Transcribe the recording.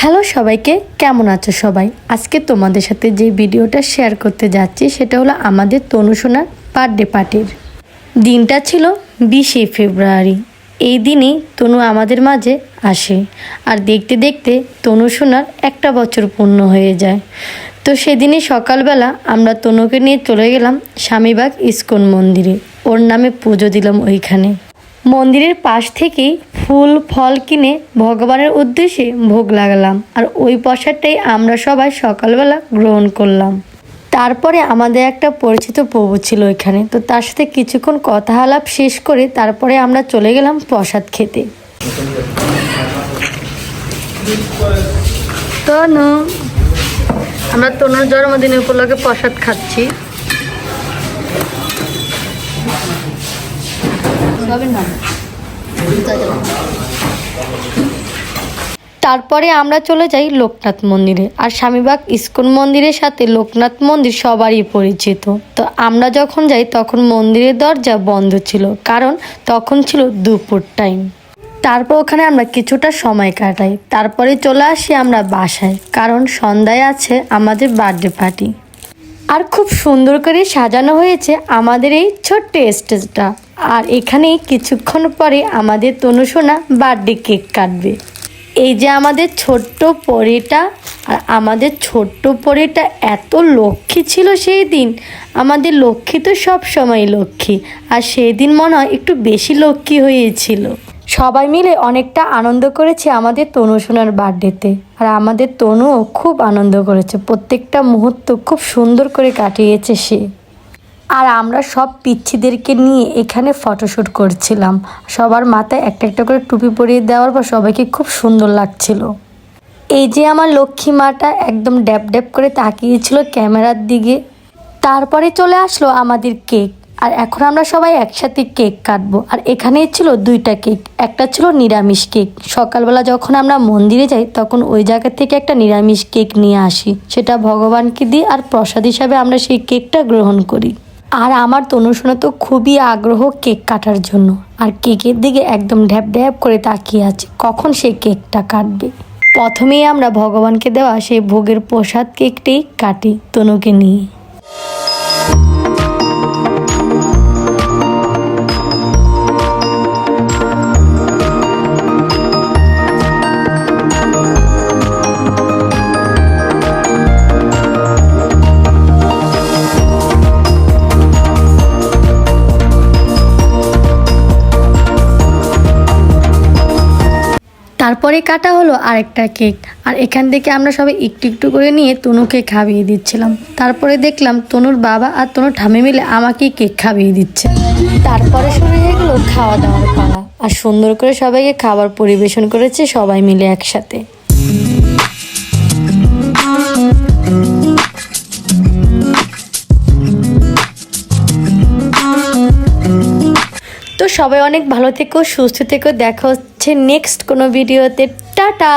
Hello সবাইকে, কেমন আছো সবাই? আজকে তোমাদের সাথে যে ভিডিওটা শেয়ার করতে যাচ্ছি, সেটা হলো আমাদের তনুসোনার বার্থডে পার্টির দিনটা ছিল বিশে ফেব্রুয়ারি। এই দিনই তনু আমাদের মাঝে আসে। আর দেখতে দেখতে তনুসোনার একটা বছর পূর্ণ হয়ে যায়। তো সেদিনই সকালবেলা আমরা তনুকে নিয়ে চলে গেলাম স্বামীবাগ ইস্কন মন্দিরে। ওর নামে পুজো দিলাম ওইখানে। মন্দিরের পাশ থেকেই ফুল, ফল কিনে ভগবানের উদ্দেশ্যে ভোগ লাগালাম। আর ওই প্রসাদটাই আমরা সবাই সকালবেলা গ্রহণ করলাম। তারপরে আমাদের একটা পরিচিত প্রভু ছিল ওইখানে তো তার সাথে কিছুক্ষণ কথা আলাপ শেষ করে তারপরে আমরা চলে গেলাম প্রসাদ খেতে। তনু, আমরা তনুর জন্মদিন উপলক্ষে প্রসাদ খাচ্ছি। তারপরে আমরা চলে যাই লোকনাথ মন্দিরে। আর স্বামীবাগ ইস্কন মন্দিরের সাথে লোকনাথ মন্দির সবারই পরিচিত। তো আমরা যখন যাই, তখন মন্দিরের দরজা বন্ধ ছিল। কারণ তখন ছিল দুপুর টাইম। তারপর ওখানে আমরা কিছুটা সময় কাটাই। তারপরে চলে আসি আমরা বাসায়। কারণ সন্ধ্যায় আছে আমাদের বার্থডে পার্টি আর খুব সুন্দর করে সাজানো হয়েছে আমাদের এই ছোট্ট স্টেজটা। আর এখানে কিছুক্ষণ পরে আমাদের তনুসোনা বার্থডে কেক কাটবে। এই যে আমাদের ছোট্ট পরেটা, আর আমাদের ছোট্ট পরেটা এত লক্ষ্মী ছিল সেই দিন। আমাদের লক্ষ্মী তো সব সময় লক্ষ্মী, আর সেই দিন মনে হয় একটু বেশি লক্ষ্মী হয়েছিল। সবাই মিলে অনেকটা আনন্দ করেছে আমাদের তনু সোনার বার্থডেতে, আর আমাদের তনুও খুব আনন্দ করেছে। প্রত্যেকটা মুহূর্ত খুব সুন্দর করে কাটিয়েছে সে। আর আমরা সব পিচ্ছিদেরকে নিয়ে এখানে ফটোশ্যুট করছিলাম। সবার মাথায় একটা একটা করে টুপি পরিয়ে দেওয়ার পর সবাইকে খুব সুন্দর লাগছিল। এই যে আমার লক্ষ্মী মাটা একদম ড্যাপ ড্যাপ করে তাকিয়েছিল ক্যামেরার দিকে। তারপরে চলে আসলো আমাদের কেক। আর এখন আমরা সবাই একসাথে কেক কাটবো। আর এখানেই ছিল দুইটা কেক। একটা ছিল নিরামিষ কেক। সকালবেলা যখন আমরা মন্দিরে যাই, তখন ওই জায়গা থেকে একটা নিরামিষ কেক নিয়ে আসি। সেটা ভগবানকে দিই আর প্রসাদ হিসাবে আমরা সেই কেকটা গ্রহণ করি। আর আমার তনুসোনা তো খুবই আগ্রহ কেক কাটার জন্য। আর কেকের দিকে একদম ঢ্যাপ ঢ্যাপ করে তাকিয়ে আছে, কখন সে কেকটা কাটবে? প্রথমেই আমরা ভগবানকে দেওয়া সেই ভোগের প্রসাদ কেকটি কাটি তনুকে নিয়ে। তারপরে কাটা হলো আরেকটা কেক। আর এখান থেকে আমরা সবাই একটু একটু করে নিয়ে তনুকে খাইয়ে দিচ্ছিলাম। তারপরে দেখলাম তনুর বাবা আর তনুর ঠামে মিলে আমাকেই কেক খাইয়ে দিচ্ছে। তারপরে শুরু হয়ে গেলো খাওয়া দাওয়ার পালা। আর সুন্দর করে সবাইকে খাবার পরিবেশন করেছে সবাই মিলে একসাথে। সবাই অনেক ভালো থেকো, সুস্থ থেকো, দেখা হচ্ছে নেক্সট কোনো ভিডিওতে টাটা!